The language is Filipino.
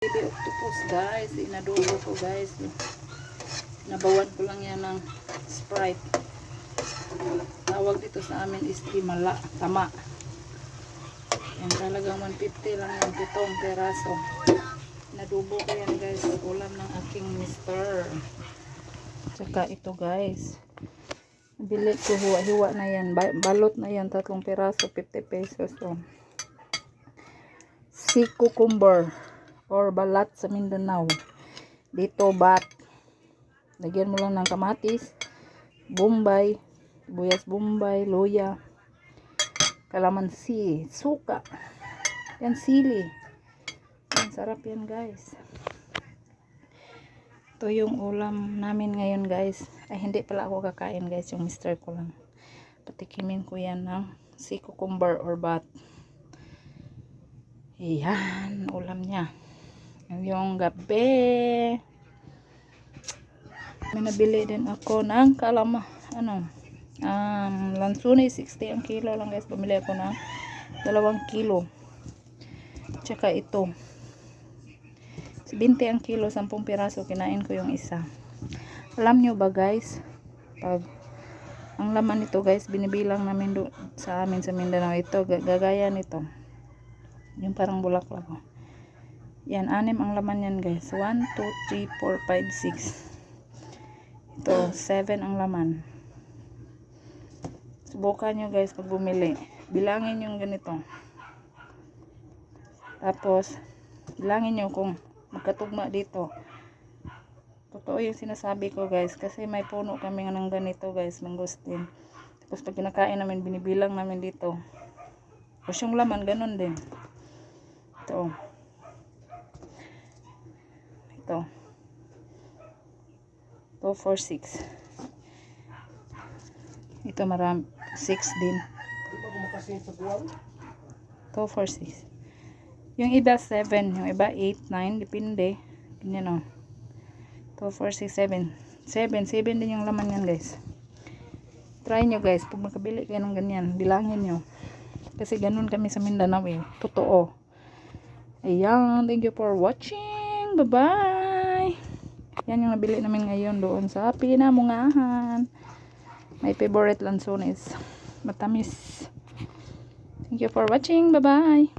Baby octopus guys, inadugo ko guys. Nabawan ko lang yan ng Sprite. Tawag dito sa amin is timala, tama. Yan talagang 150 lang yung pitong peraso. Nadubo ko yan guys, ulam ng aking mister. Tsaka ito guys. Bili ko hiwa-hiwa na yan. Ba- Balot na yan, tatlong peraso, 50 pesos. Oh. Si cucumber or balat sa Mindanao. Dito bat. Lagyan mo lang ng kamatis, bombay, buyas bombay, luya, kalamansi, suka. Yan sili. Yan sarap yan guys. Ito yung ulam namin ngayon guys. Ay hindi pala ako kakain guys, yung mister ko lang. Patikimin ko yan ng si cucumber or bat. Yan, ulam niya. Yung gabi. May nabili din ako ng kalama. Ano? Um, lansuni, 60 ang kilo lang guys. Bumili ako ng dalawang kilo. Tsaka ito. 20 ang kilo, 10 piraso. Kinain ko yung isa. Alam nyo ba guys? Pag ang laman nito guys, binibilang namin do, sa amin sa Mindanao. Ito, ga- gagaya nito. Yung parang bulaklak. Oh. Yan, anim ang laman yan guys. 1, 2, 3, 4, 5, 6. Ito, 7 ang laman. Subukan nyo guys pag bumili. Bilangin yung ganito. Tapos, bilangin nyo kung magkatugma dito. Totoo yung sinasabi ko guys. Kasi may puno kami ng ganito guys, mangustin. Tapos pag kinakain namin, binibilang namin dito. Tapos yung laman, ganun din. Ito. Ito. 2, 4, 6. Ito marami. 6 din. 2, 4, 6. Yung iba 7. Yung iba 8, 9. Depende. Ganyan o. 2, 4, 6, 7. 7. 7 din yung laman yan guys. Try nyo guys. Pag makabili kayo ng ganyan, bilangin nyo. Kasi ganun kami sa Mindanao eh. Totoo. Ayan. Thank you for watching. Bye-bye. Yan yung nabili namin ngayon doon sa Pinamungahan. My favorite lanson is matamis. Thank you for watching. Bye-bye.